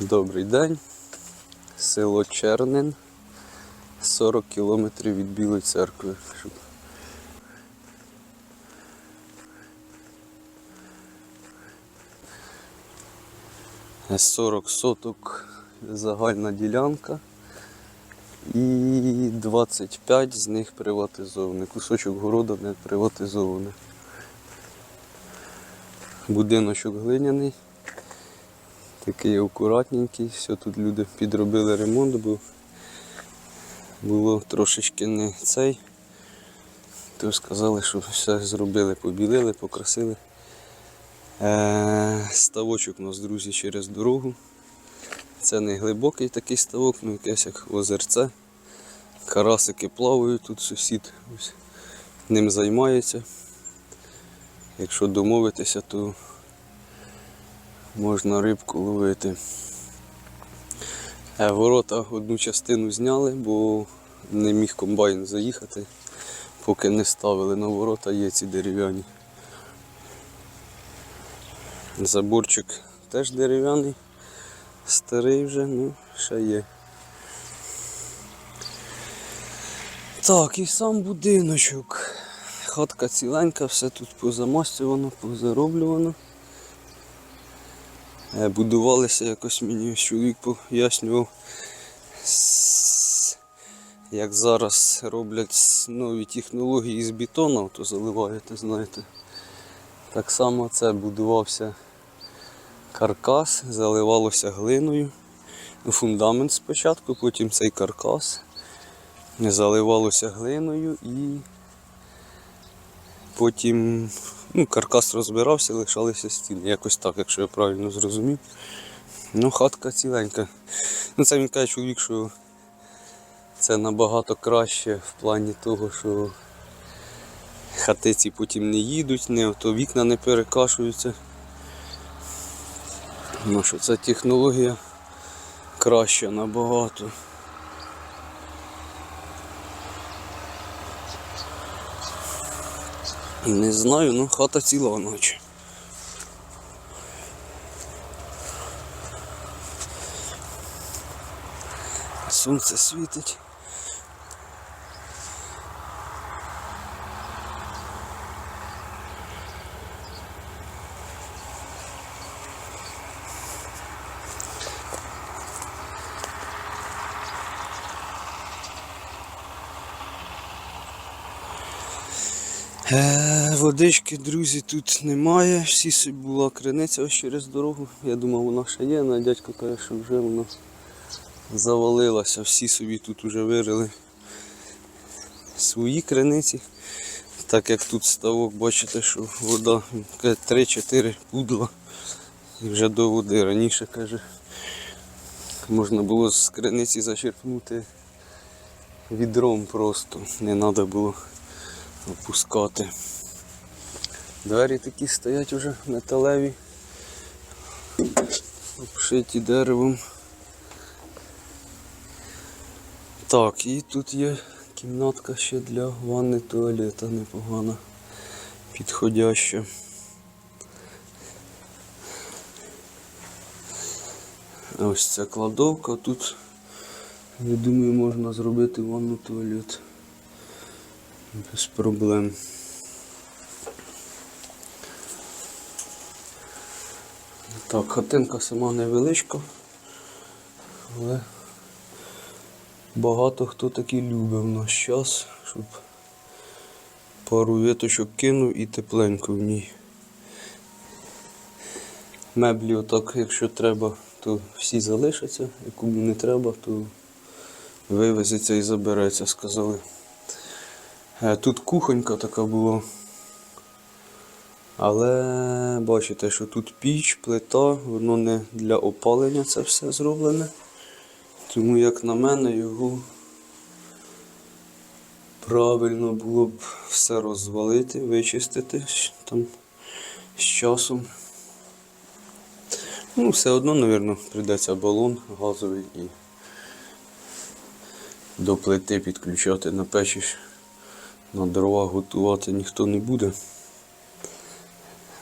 Добрий день. Село Чернин. 40 кілометрів від Білої церкви. 40 соток загальна ділянка. І 25 з них приватизовані. Кусочок города не приватизований. Будиночок глиняний. Такий акуратненький, все тут люди підробили ремонт, бо було трошечки не цей. То сказали, що все зробили, побілили, покрасили. Е, ставочок у нас, друзі, через дорогу. Це не глибокий такий ставок, ну якесь як озерце. Карасики плавають, тут сусід ось ним займається. Якщо домовитися, то можна рибку ловити. Е, Ворота одну частину зняли, бо не міг комбайн заїхати, поки не ставили на ворота, є ці дерев'яні. Заборчик теж дерев'яний, старий вже, ну, ще є. Так, і сам будиночок. Хатка ціленька, все тут позамастювано, позароблювано. Е, Будувалися якось мені чоловік пояснював, як зараз роблять нові технології з бетону, то заливаєте, знаєте. Так само це будувався каркас, заливалося глиною. Ну, Фундамент спочатку, потім цей каркас. Заливалося глиною і потім ну, каркас розбирався, лишалися стіни. Якось так, якщо я правильно зрозумів. Ну, хатка ціленька. Ну, це він каже чоловік, що це набагато краще в плані того, що хатиці потім не їдуть, не, то вікна не перекашуються. Ну що ця технологія краща набагато. Не знаю, ну хата ціла ночі. Сонце світить. Е, водички, друзі, тут немає. Всі була криниця ось через дорогу. Я думав, вона ще є, але дядько каже, що вже вона завалилася. Всі собі тут вже вирили свої криниці. Так як тут ставок, бачите, що вода 3-4 пудла. І вже до води. Раніше каже, можна було з криниці зачерпнути відром просто. Не треба було опускати. Двері такі стоять уже металеві, обшиті деревом. Так, і тут є кімнатка ще для ванни туалета непогана, підходяща. Ось ця кладовка, тут, я думаю, можна зробити ванну туалет. Без проблем. Так, хатинка сама невеличка, але багато хто таки любить в наш час, щоб пару віточок кинув і тепленько в ній. Меблі отак, якщо треба, то всі залишаться, і кому не треба, то вивезеться і забереться, сказали. Е, Тут кухонька така була. Але бачите, що тут піч, плита, воно не для опалення це все зроблене. Тому, як на мене, його правильно було б все розвалити, вичистити там з часом. Ну, все одно, мабуть, прийдеться балон газовий і до плити підключати на печі. На дрова готувати ніхто не буде.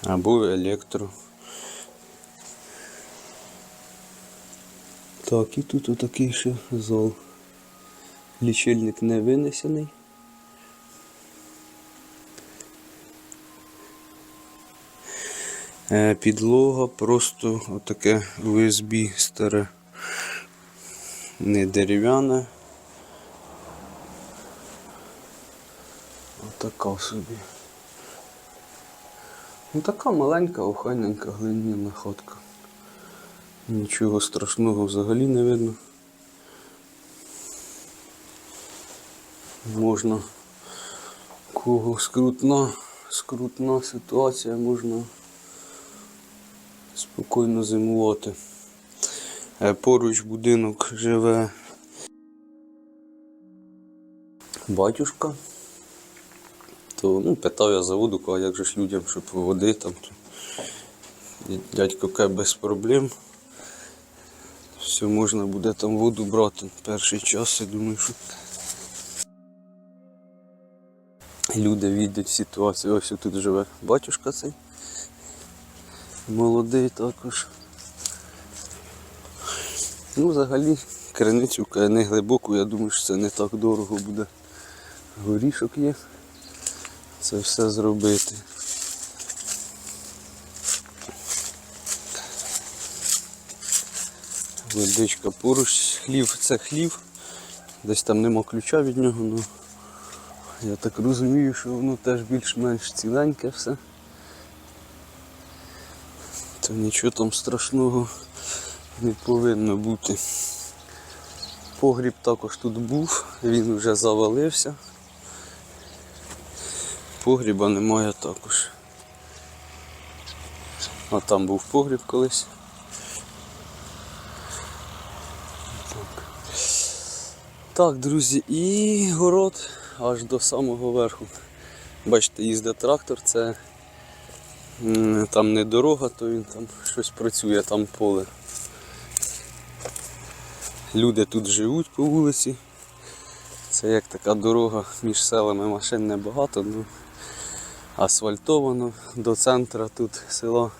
Або електро. Так, і тут отакий ще зал. Лічильник не винесений. Е, Підлога просто отаке USB старе. Не дерев'яне. Отака собі. Ну така маленька, охайненька глиняна ходка. Нічого страшного взагалі не видно. Можна кого скрутна, скрутна ситуація, можна спокійно зимувати. Е, Поруч будинок живе батюшка. То ну, питав я за воду, кажу, як же ж людям, щоб води там. Дядько каже, без проблем. Все можна буде там воду брати перший час, я думаю, що люди віддять ситуацію. Ось тут живе батюшка цей. Молодий також. Ну, взагалі, криницю не глибоку, я думаю, що це не так дорого буде. Горішок є. Це все зробити. Водичка поруч, хлів, це хлів. Десь там нема ключа від нього, ну я так розумію, що воно теж більш-менш ціленьке все. То нічого там страшного не повинно бути. Погріб також тут був, він вже завалився. Погріба немає також. А там був погріб колись. Так. Так, друзі, і город аж до самого верху. Бачите, їздить трактор, це там не дорога, то він там щось працює, там поле. Люди тут живуть по вулиці. Це як така дорога між селами машин небагато, ну асфальтовано до центра тут села,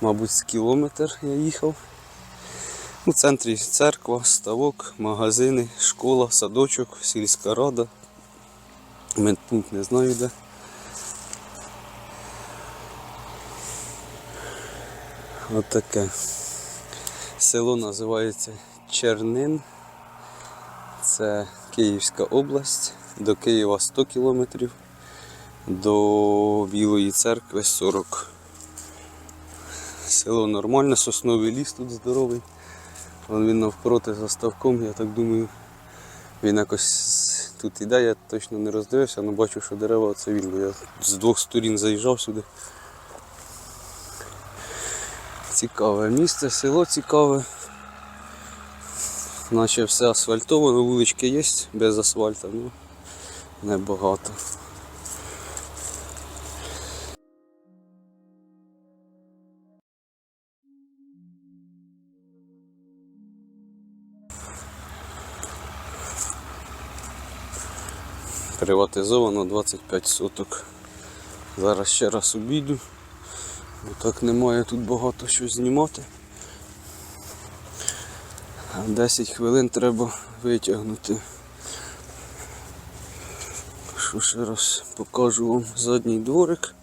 мабуть, з кілометр я їхав. У центрі церква, ставок, магазини, школа, садочок, сільська рада. Медпункт не знаю де. Отаке. Село називається Чернин. Це Київська область. До Києва 100 кілометрів, до Білої церкви 40. Село нормальне, сосновий ліс тут здоровий. Вон він навпроти за ставком, я так думаю, він якось тут іде, я точно не роздивився, але бачу, що дерева це він, бо я з двох сторін заїжджав сюди. Цікаве місце, село цікаве. Наче все асфальтовано, вулички є без асфальту, ну небагато. Приватизовано 25 соток. Зараз ще раз обійду. Бо так немає тут багато що знімати. А 10 хвилин треба витягнути. Що ще раз покажу вам задній дворик.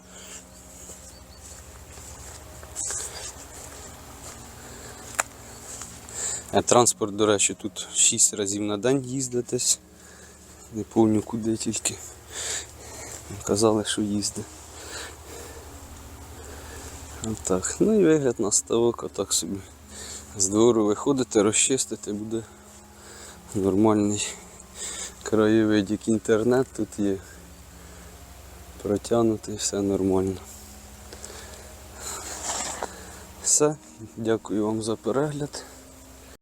Е, Транспорт, до речі, тут 6 разів на день їздить десь. Не пам'ятаю куди тільки. Казали, що їздить. Отак. Ну і вигляд на ставок, отак собі. З двору виходите, розчистите, буде нормальний краєвид, інтернет тут є. Протягнутий, все нормально. Все, дякую вам за перегляд.